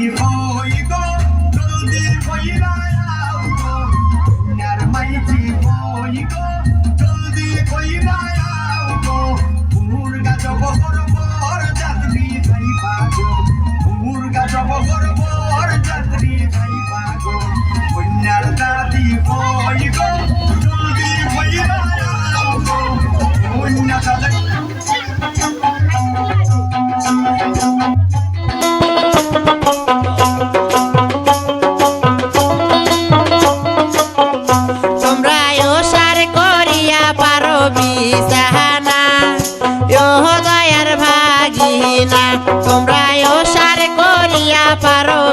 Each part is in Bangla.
一个，一个。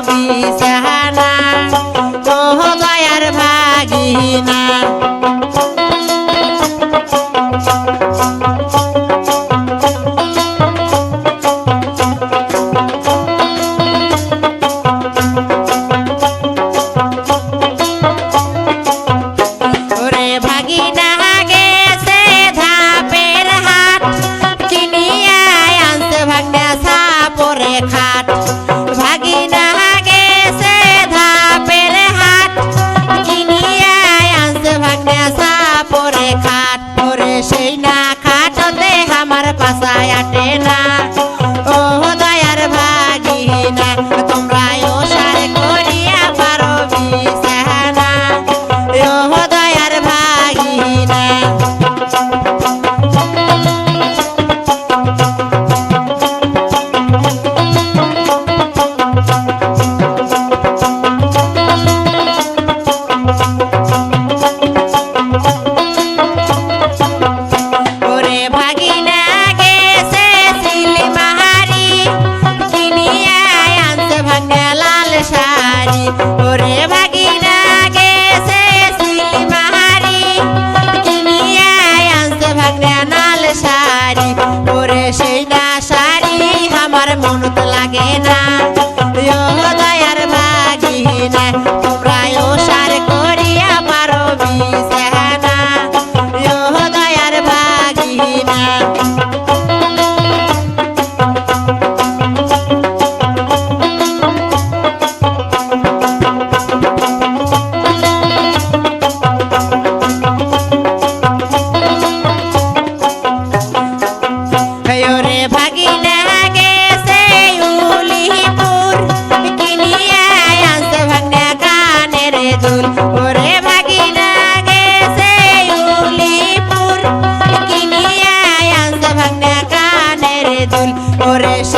বিছানা ও দয়ার ভাগিনা। Por eso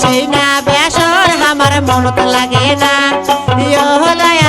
সেই না বেসর আমার মনত লাগে না। ইহ দয়া